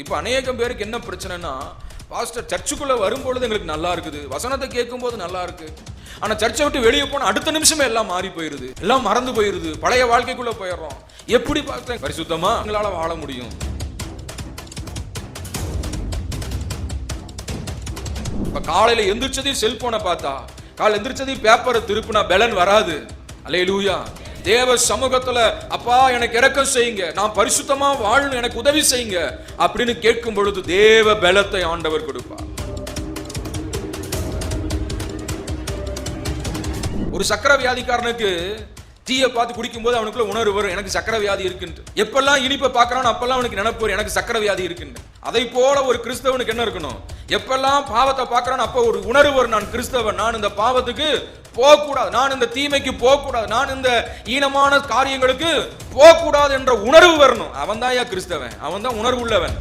இப்போ அநேகம் பேருக்கு என்ன பிரச்சனைனா பாஸ்டர் சர்ச்சுக்குள்ள வரும்பொழுது எங்களுக்கு நல்லா இருக்குது. வசனத்தை கேட்கும்போது நல்லா இருக்கு. ஆனா சர்ச்சை விட்டு வெளியே போனால் அடுத்த நிமிஷமே எல்லாம் மாறி போயிருது. எல்லாம் மறந்து போயிருது. பழைய வாழ்க்கைக்குள்ள போயிடுறோம். எப்படி பாஸ்டர் பரிசுத்தமா எங்களால வாழ முடியும்? இப்ப காலையில எந்திரிச்சதையும் செல்போனை பார்த்தா காலை எந்திரிச்சதையும் பேப்பரை திருப்பினா பெலன் வராது. அல்லேலூயா தேவ சமூகத்துல அப்பா எனக்கு இறக்கம் செய்யுங்க. நான் பரிசுத்தமா வாழணும். எனக்கு உதவி செய்யுங்க. அப்படின்னு கேட்கும் பொழுது தேவ பலத்தை ஆண்டவர் கொடுப்பார். ஒரு சக்கர வியாதிக்காரனுக்கு டீயை பார்த்து குடிக்கும்போது அவனுக்குள்ள உணர்வு வரும். எனக்கு சக்கர வியாதி இருக்குன்ட்டு. எப்பெல்லாம் இனிப்பை பார்க்குறான் அப்பெல்லாம் அவனுக்கு நினப்பு வரும். எனக்கு சக்கர வியாதி இருக்குன்னு அதை போல ஒரு கிறிஸ்தவனுக்கு என்ன இருக்கணும்? எப்பெல்லாம் பாவத்தை பார்க்கறானோ அப்போ ஒரு உணர்வு வரும். நான் கிறிஸ்தவன். நான் இந்த பாவத்துக்கு போகக்கூடாது. நான் இந்த தீமைக்கு போகக்கூடாது. நான் இந்த ஈனமான காரியங்களுக்கு போகக்கூடாது என்ற உணர்வு வரணும். அவன் தான் கிறிஸ்தவன். அவன் தான் உணர்வு உள்ளவன்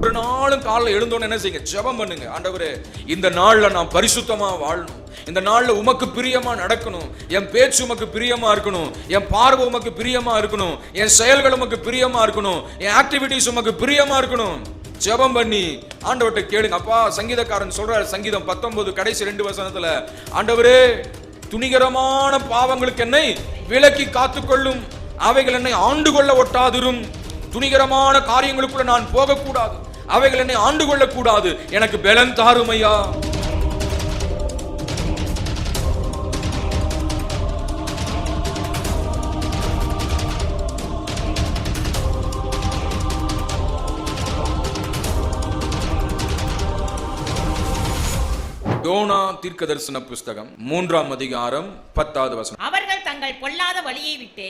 ஒரு நாளும் காலைல எழுந்தோன்னு என்ன செய்யுங்க? ஜெபம் பண்ணுங்க. ஆண்டவரே இந்த நாள்ல நான் பரிசுத்தமா வாழணும். இந்த நாள்ல உமக்கு பிரியமா நடக்கணும். என் பேச்சு உமக்கு பிரியமா இருக்கணும். என் பார்வை உமக்கு பிரியமா இருக்கணும். என் செயல்கள் உமக்கு பிரியமா இருக்கணும். என் ஆக்டிவிட்டிஸ் உமக்கு பிரியமா இருக்கணும். ஜெபம் பண்ணி ஆண்டவர்கிட்ட கேளுங்க. அப்பா சங்கீதக்காரன் சொல்றாரு சங்கீதம் பத்தொன்பது கடைசி ரெண்டு வசனத்துல ஆண்டவரே துணிகரமான பாவங்களுக்கு என்னை விலக்கி காத்துக்கொள்ளும். அவைகள் என்னை ஆண்டு கொள்ள ஒட்டாதிரும். துணிகரமான காரியங்களுக்குள்ள நான் போகக்கூடாது. அவைகள் என்னை ஆண்டு கொள்ளக்கூடாது. எனக்கு பலன் தாருமையா? யோனா தீர்க்க தரிசன புஸ்தகம் மூன்றாம் அதிகாரம் பத்தாவது வசனம். அவர்கள் தங்கள் பொல்லாத வழியை விட்டு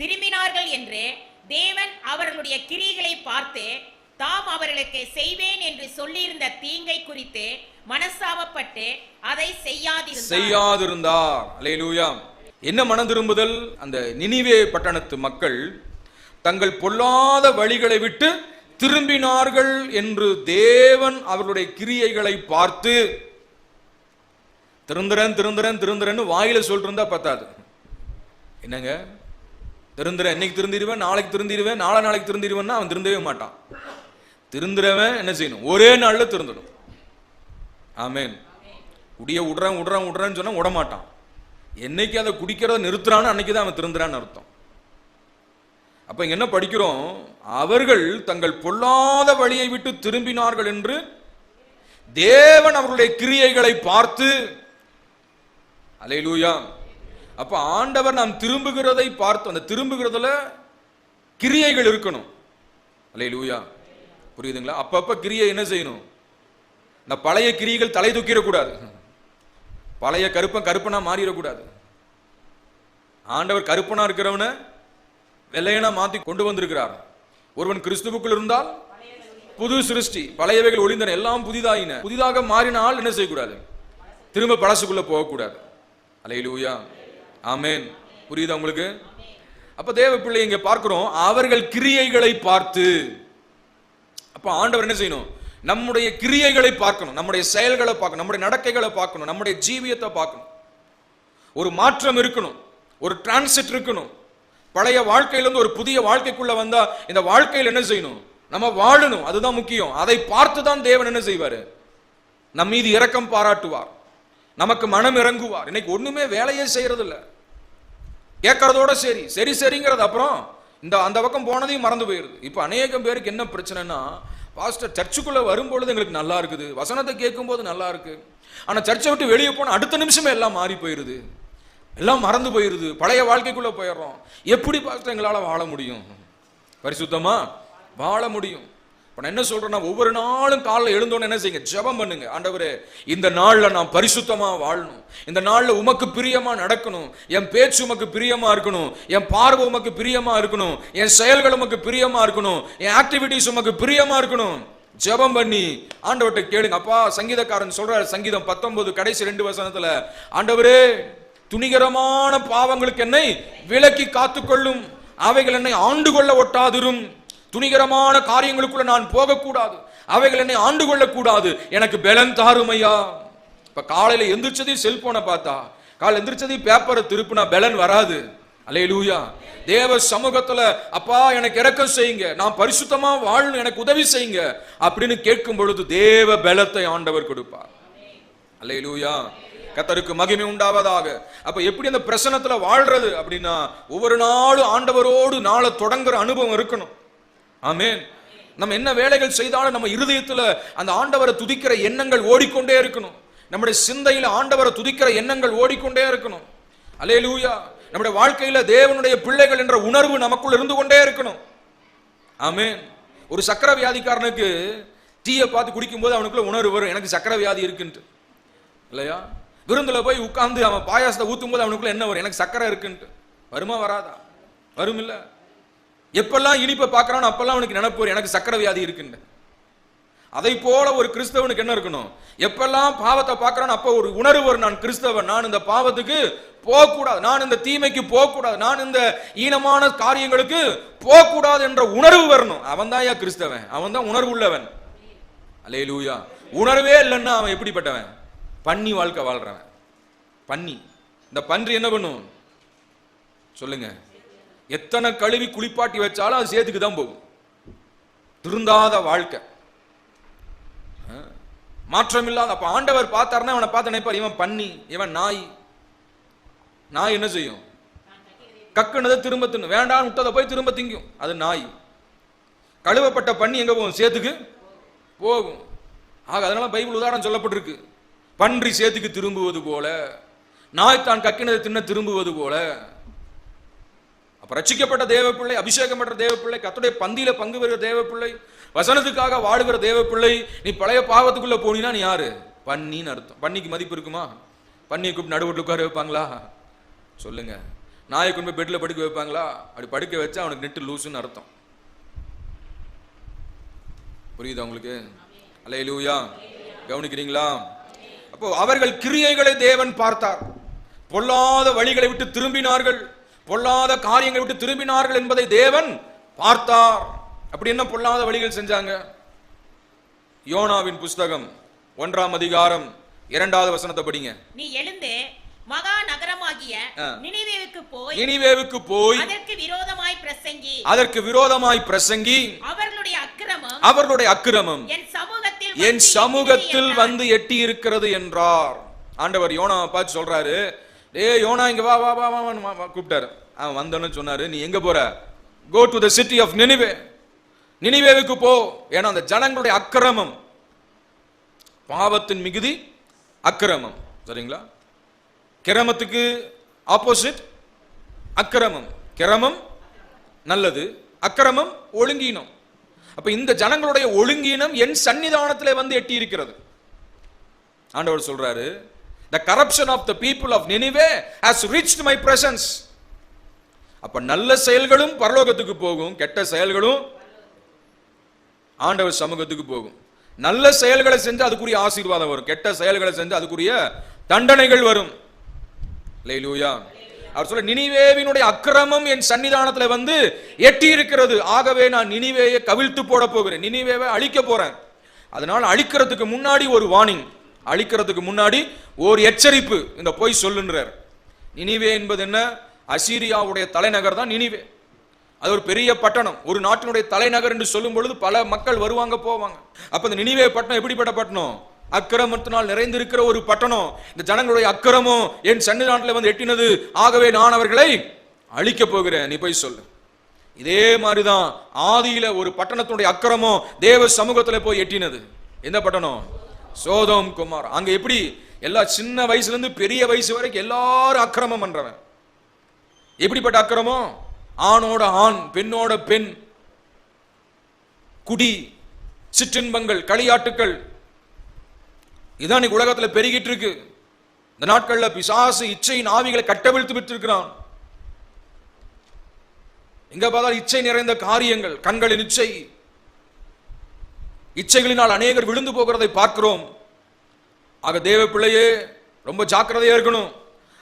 திரும்பினார்கள் என்று தேவன் அவர்களுடைய கிரியைகளை பார்த்து தாம் அவர்களுக்கு செய்வேன் என்று சொல்லியிருந்த தீங்கை குறித்து மனஸ்தாபப்பட்டு அதை செய்யாதிருந்தார். செய்யாதிருந்தார். அல்லேலூயா. என்ன மனம் திரும்புதல் அந்த நினிவே பட்டணத்து மக்கள் தங்கள் பொல்லாத வழிகளை விட்டு திரும்பினார்கள் என்று தேவன் அவர்களுடைய கிரியைகளை பார்த்து திருந்துறேன் திருந்துறேன் திருந்துறேன்னு வாயில சொல்லிட்டு பத்தாது. என்னங்க? திருந்துறேன் இன்னைக்கு திருந்திடுவேன் நாளைக்கு திருந்திடுவேன் நாளை நாளைக்கு திருந்திடுவேன்னா அவன் திருந்தவே மாட்டான். திருந்துறவன் என்ன செய்யணும்? ஒரே நாள்ல திருந்தணும் ஆமேன். குடிய விடுறேன் விடுறேன் விடுறான்னு சொன்னா விடமாட்டான் என்னைக்கு அதை குடிக்கிறத நிறுத்துறான்னு அன்னைக்கு தான் அவன் திருந்துறான்னு அர்த்தம். அப்ப என்ன படிக்கிறோம்? அவர்கள் தங்கள் பொல்லாத வழியை விட்டு திரும்பினார்கள் என்று தேவன் அவர்களுடைய கிரியைகளை பார்த்து அலையிலூயா அப்போ ஆண்டவர் நாம் திரும்புகிறதை பார்த்து அந்த திரும்புகிறதுல கிரியைகள் இருக்கணும். அலையிலூயா புரியுதுங்களா? அப்பப்போ கிரியை என்ன செய்யணும்? இந்த பழைய கிரியைகள் தலை தூக்கிடக்கூடாது. பழைய கருப்பன் கருப்பனாக மாறிடக்கூடாது. ஆண்டவர் கருப்பனாக இருக்கிறவனை வெள்ளையனா மாற்றி கொண்டு வந்திருக்கிறார். ஒருவன் கிறிஸ்துவுக்குள் இருந்தால் புது சிருஷ்டி பழையவைகள் ஒளிந்தன எல்லாம் புதிதாயின. புதிதாக மாறினால் என்ன செய்யக்கூடாது? திரும்ப பழசுக்குள்ளே போகக்கூடாது. அலையிலூயா ஆமேன் புரியுதா உங்களுக்கு? அப்ப தேவ பிள்ளை இங்க பார்க்கிறோம். அவர்கள் கிரியைகளை பார்த்து. அப்ப ஆண்டவர் என்ன செய்யணும்? நம்முடைய கிரியைகளை பார்க்கணும். நம்முடைய செயல்களை பார்க்கணும். நம்முடைய நடக்கைகளை பார்க்கணும். நம்முடைய ஜீவியத்தை பார்க்கணும். ஒரு மாற்றம் இருக்கணும். ஒரு டிரான்சிட் இருக்கணும். பழைய வாழ்க்கையிலிருந்து ஒரு புதிய வாழ்க்கைக்குள்ள வந்தா இந்த வாழ்க்கையில் என்ன செய்யணும்? நம்ம வாழணும். அதுதான் முக்கியம். அதை பார்த்து தான் தேவன் என்ன செய்வார்? நம் மீது இரக்கம் பாராட்டுவார். நமக்கு மனம் இறங்குவார். இன்னைக்கு ஒண்ணுமே வேலையே செய்யறது இல்ல கேட்கறதோட சரி சரி சரிங்கிறது அப்புறம் இந்த அந்த பக்கம் போனதையும் மறந்து போயிருது. இப்போ அநேகம் பேருக்கு என்ன பிரச்சனைனா பாஸ்டர் சர்ச்சுக்குள்ள வரும்பொழுது எங்களுக்கு நல்லா இருக்குது. வசனத்தை கேட்கும்போது நல்லா இருக்கு. ஆனா சர்ச்சை விட்டு வெளியே போனால் அடுத்த நிமிஷமே எல்லாம் மாறி போயிருது. எல்லாம் மறந்து போயிருது. பழைய வாழ்க்கைக்குள்ள போயிடுறோம். எப்படி பாஸ்டர் எங்களால் வாழ முடியும்? பரிசுத்தமா? வாழ முடியும். இப்போ நான் என்ன சொல்கிறேன்னா ஒவ்வொரு நாளும் காலைல எழுந்தோன்னு என்ன செய்யுங்க? ஜெபம் பண்ணுங்க. ஆண்டவரே இந்த நாளில் நான் பரிசுத்தமாக வாழணும். இந்த நாளில் உமக்கு பிரியமாக நடக்கணும். என் பேச்சு உமக்கு பிரியமாக இருக்கணும். என் பார்வை உமக்கு பிரியமாக இருக்கணும். என் செயல்கள் உமக்கு பிரியமாக இருக்கணும். என் ஆக்டிவிட்டிஸ் உமக்கு பிரியமாக இருக்கணும். ஜெபம் பண்ணி ஆண்டவர்கிட்ட கேளுங்க. அப்பா சங்கீதக்காரன் சொல்றாரு சங்கீதம் பத்தொன்பது கடைசி ரெண்டு வசனத்துல ஆண்டவரே துணிகரமான பாவங்களுக்கு என்னை விலக்கி காத்துக்கொள்ளும். அவைகள் என்னை ஆண்டு கொள்ள ஒட்டாதிரும். துணிகரமான காரியங்களுக்குள்ள நான் போகக்கூடாது. அவைகள் என்னை ஆண்டு கொள்ளக்கூடாது. எனக்கு பலன் தாருமையா இப்ப காலையில எந்திரிச்சதையும் செல்போனை பார்த்தா காலை எந்திரிச்சதையும் பேப்பரை திருப்பினா பலன் வராது. அல்லேலூயா. தேவ சமூகத்துல அப்பா எனக்கு இறக்கம் செய்யுங்க. நான் பரிசுத்தமா வாழணும். எனக்கு உதவி செய்யுங்க. அப்படின்னு கேட்கும் பொழுது தேவ பலத்தை ஆண்டவர் கொடுப்பார். அல்லேலூயா. கத்தருக்கு மகிமை உண்டாவதாக. அப்ப எப்படி அந்த பிரசனத்துல வாழ்றது அப்படின்னா ஒவ்வொரு நாளும் ஆண்டவரோடு நாளை தொடங்குற அனுபவம் இருக்கணும். ஆமேன். நம்ம என்ன வேலைகள் செய்தாலும் நம்ம இருதயத்தில் அந்த ஆண்டவரை துதிக்கிற எண்ணங்கள் ஓடிக்கொண்டே இருக்கணும். நம்முடைய சிந்தையில் ஆண்டவரை துதிக்கிற எண்ணங்கள் ஓடிக்கொண்டே இருக்கணும். அல்லேலூயா. நம்முடைய வாழ்க்கையில் தேவனுடைய பிள்ளைகள் என்ற உணர்வு நமக்குள் இருந்து கொண்டே இருக்கணும். ஆமேன். ஒரு சக்கர வியாதிக்காரனுக்கு டீயை பார்த்து குடிக்கும்போது அவனுக்குள்ள உணர்வு வரும். எனக்கு சக்கர வியாதி இருக்குன்ட்டு. இல்லையா? விருந்தில் போய் உட்காந்து அவன் பாயாசத்தை ஊற்றும் போது அவனுக்குள்ள என்ன வரும்? எனக்கு சக்கரை இருக்குன்ட்டு. வருமா வராதா? வரும் இல்லை எப்பெல்லாம் இனிப்பை பார்க்குறானோ அப்பெல்லாம் அவனுக்கு நினைப்பு எனக்கு சக்கரை வியாதி இருக்குன்னு. அதை போல ஒரு கிறிஸ்தவனுக்கு என்ன இருக்கணும்? எப்பெல்லாம் பாவத்தை பார்க்குறான் அப்ப ஒரு உணர்வு வரும் நான் கிறிஸ்தவன். நான் இந்த பாவத்துக்கு போகக்கூடாது. நான் இந்த தீமைக்கு போகக்கூடாது. நான் இந்த ஈனமான காரியங்களுக்கு போகக்கூடாது என்ற உணர்வு வரணும். அவன் தான் கிறிஸ்தவன்? அவன் தான் உணர்வு உள்ளவன். அலேலூயா உணர்வே இல்லைன்னா அவன் எப்படிப்பட்டவன்? பன்னி வாழ்க்கை வாழ்றவன். பன்னி. இந்த பன்றி என்ன பண்ணும்? சொல்லுங்க. எத்தனை கழுவி குளிப்பாட்டி வச்சாலும் அது சேத்துக்கு தான் போகும். திருந்தாத வாழ்க்கை. மாற்றம் இல்லாத அப்ப ஆண்டவர் பார்த்தாருன்னா அவனை பார்த்து நினைப்பார் இவன் பன்னி இவன் நாய். நாய் என்ன செய்யும்? கக்குனதை திரும்ப தின்னு வேண்டாம் விட்டதை போய் திரும்ப திங்கும். அது நாய். கழுவப்பட்ட பண்ணி எங்க போகும்? சேத்துக்கு போகும். ஆக அதனால பைபிள் உதாரணம் சொல்லப்பட்டிருக்கு. பன்றி சேத்துக்கு திரும்புவது போல நாய் தான் கக்கினதை தின்ன திரும்புவது போல அப்போ ரட்சிக்கப்பட்ட தேவப்பிள்ளை அபிஷேகம் பெற்ற தேவப்பிள்ளை கத்துடைய பந்தியில பங்கு பெறுகிற தேவப்பிள்ளை வசனத்துக்காக வாழுகிற தேவப்பிள்ளை நீ பழைய பாவத்துக்குள்ள போனீனா நீ யாரு? பன்னின்னு அர்த்தம். பன்னிக்கு மதிப்பு இருக்குமா? பன்னியை கூப்பிட்டு நடுவுட்டு உட்கார வைப்பாங்களா? சொல்லுங்க. நாயை கொண்டு போய் பெட்ல படுக்க வைப்பாங்களா? அப்படி படுக்க வச்சா அவனுக்கு நெட்டு லூசுன்னு அர்த்தம். புரியுதா உங்களுக்கு? அல்லேலூயா. கவனிக்கிறீங்களா? அப்போ அவர்கள் கிரியைகளை தேவன் பார்த்தார். பொல்லாத வழிகளை விட்டு திரும்பினார்கள். பொல்லாத காரியங்களை விட்டு திரும்பினார்கள் என்பதை தேவன் பார்த்தார். அப்படி என்ன பொல்லாத வழிகள் செஞ்சாங்க? யோனாவின் புஸ்தகம் ஒன்றாம் அதிகாரம் இரண்டாவது வசனத்தை படிங்க. நீ எழுந்து மகா நகரமாகிய. நினிவேவுக்கு போய் இனிவேவுக்கு போய் அதற்கு விரோதமாய் பிரசங்கி. அதற்கு விரோதமாய் பிரசங்கி அவர்களுடைய அக்கிரமம் அவர்களுடைய அக்கிரமம் என் சமூகத்தில் என் வந்து சமூகத்தில் வந்து எட்டி இருக்கிறது என்றார். ஆண்டவர் யோனாவை பார்த்து சொல்றாரு ஏ யோனா இங்க வா வா வா வா வான்னு கூப்பிட்டாரு. அவன் வந்தோன்னு சொன்னாரு நீ எங்க போற? Go to the city of Nineveh நினிவேவுக்கு போ. ஏன்னா அந்த ஜனங்களுடைய அக்கிரமம். பாவத்தின் மிகுதி அக்கிரமம். சரிங்களா? கிரமத்துக்கு ஆப்போசிட் அக்கிரமம். கிரமம் நல்லது அக்கிரமம் ஒழுங்கீனம். அப்ப இந்த ஜனங்களுடைய ஒழுங்கீனம் என் சன்னிதானத்தில் வந்து எட்டி இருக்கிறது ஆண்டவர் சொல்றாரு the corruption of the people of Nineveh has reach my presence அப்ப நல்ல செயல்களும் பரலோகத்துக்கு போகும் கெட்ட செயல்களும் ஆண்டவர் சமூகத்துக்கு போகும். நல்ல செயல்களை செஞ்சு அதுக்குரிய ஆசீர்வாதம் வரும். கெட்ட செயல்களை செஞ்சு அதுக்குரிய தண்டனைகள் வரும். லேலூயா அவர் சொல்ல நினிவேவினுடைய அக்கிரமம் என் சன்னிதானத்தில் வந்து எட்டி இருக்கிறது ஆகவே நான் நினிவேயை கவிழ்த்து போட போகிறேன். நினிவேவை அழிக்க போறேன். அதனால் அழிக்கிறதுக்கு முன்னாடி ஒரு வார்னிங் அழிக்கிறதுக்கு முன்னாடி ஒரு எச்சரிப்பு. இந்த போய் சொல்லுன்றார். நினிவே என்பது என்ன? அசீரியாவுடைய தலைநகர் தான் நினிவே. அது ஒரு பெரிய பட்டணம். ஒரு நாட்டினுடைய தலைநகர் என்று சொல்லும் பொழுது பல மக்கள் வருவாங்க போவாங்க. அப்ப இந்த நினிவே பட்டணம் எப்படிப்பட்ட பட்டணம்? அக்கிரமத்தினால் நிறைந்திருக்கிற ஒரு பட்டணம். இந்த ஜனங்களுடைய அக்கிரமம் என் சன்னிதானத்தில் வந்து எட்டினது. ஆகவே நான் அவர்களை அழிக்க போகிறேன். நீ போய் சொல்லு. இதே மாதிரிதான் ஆதியில ஒரு பட்டணத்தினுடைய அக்கிரமம் தேவ சமூகத்தில் போய் எட்டினது. எந்த பட்டணம்? சோதம் குமார். அங்க எப்படி? எல்லா சின்ன வயசுல இருந்து பெரிய வயசு வரைக்கும் எல்லாரும் அக்கிரமம் பண்றவன். எப்படிப்பட்ட அக்கிரமம் ஆணோட ஆண் பெண்ணோட பெண். குடி சிற்றின்பங்கள் களியாட்டுக்கள். இதான் இன்னைக்கு உலகத்தில் பெருகிட்டு இருக்கு. இந்த நாட்கள்ல பிசாசு இச்சையின் ஆவிகளை கட்டவிழ்த்து விட்டிருக்கிறான். எங்க பார்த்தால் இச்சை நிறைந்த காரியங்கள் கண்களின் இச்சை. இச்சைகளினால் அநேகர் விழுந்து போகிறதை பார்க்கிறோம். ஆக தேவ பிள்ளையே ரொம்ப ஜாக்கிரதையா இருக்கணும்.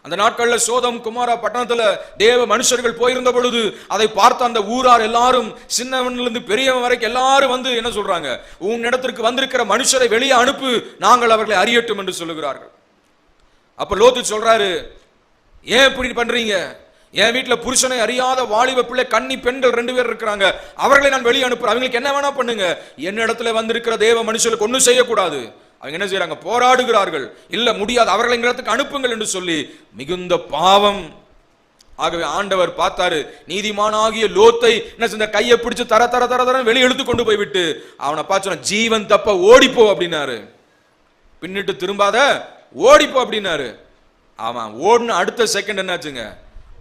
அந்த நாட்களில் சோதம் குமாரா பட்டணத்தில் தேவ மனுஷர்கள் போயிருந்த பொழுது அதை பார்த்த அந்த ஊரார் எல்லாரும் சின்னவன்லேருந்து பெரியவன் வரைக்கும் எல்லாரும் வந்து என்ன சொல்றாங்க? உன் இடத்திற்கு வந்திருக்கிற மனுஷரை வெளியே அனுப்பு நாங்கள் அவர்களை அறியட்டும் என்று சொல்லுகிறார்கள். அப்ப லோத்து சொல்றாரு ஏன் இப்படி பண்றீங்க? என் வீட்டில் புருஷனை அறியாத வாலிப பிள்ளை கன்னி பெண்கள் ரெண்டு பேர் இருக்கிறாங்க. அவர்களை நான் வெளியே அனுப்புறேன். அவங்களுக்கு என்ன வேணா பண்ணுங்க. என்ன இடத்துல வந்திருக்கிற தேவ மனுஷனுக்கு ஒன்றும் செய்யக்கூடாது. அவங்க என்ன செய்யறாங்க போராடுகிறார்கள். இல்லை முடியாது. அவர்களை இந்த இடத்துக்கு அனுப்புங்கள் என்று சொல்லி மிகுந்த பாவம். ஆகவே ஆண்டவர் பார்த்தாரு நீதிமானாகிய லோத்தை என்ன செஞ்ச? கையை பிடிச்சு தர தர தர தர வெளியே இழுத்து கொண்டு போய்விட்டு அவனை பார்த்து ஜீவன் தப்ப ஓடிப்போ அப்படின்னாரு. பின்னிட்டு திரும்பாத ஓடிப்போ அப்படின்னாரு. அவன் ஓடின அடுத்த செகண்ட் என்னாச்சுங்க?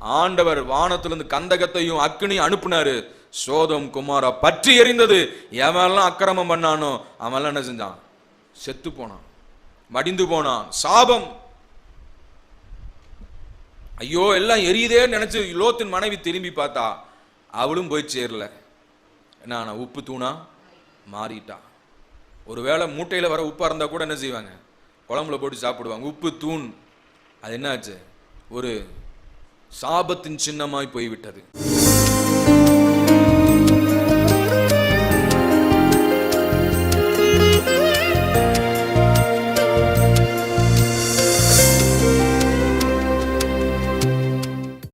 ஆண்டவர் வானத்திலிருந்து கந்தகத்தையும் அக்னி அனுப்புனாரு. சோதம் குமாரா பற்றி எறிந்தது எவெல்லாம் அக்கிரமம் பண்ணானோ அவன்லாம் என்ன செஞ்சான்? செத்து போனான். மடிந்து போனான். சாபம். ஐயோ எல்லாம் எரியுதே நினைச்சு லோத்தின் மனைவி திரும்பி பார்த்தா அவளும் போய் சேரல. என்ன உப்பு தூணா? மாறிட்டா. ஒருவேளை மூட்டையில் வர உப்பாக இருந்தால் கூட என்ன செய்வாங்க? குழம்புல போட்டு சாப்பிடுவாங்க. உப்பு தூண். அது என்னாச்சு? ஒரு சாபத்தின் சின்னமாய் போய்விட்டது.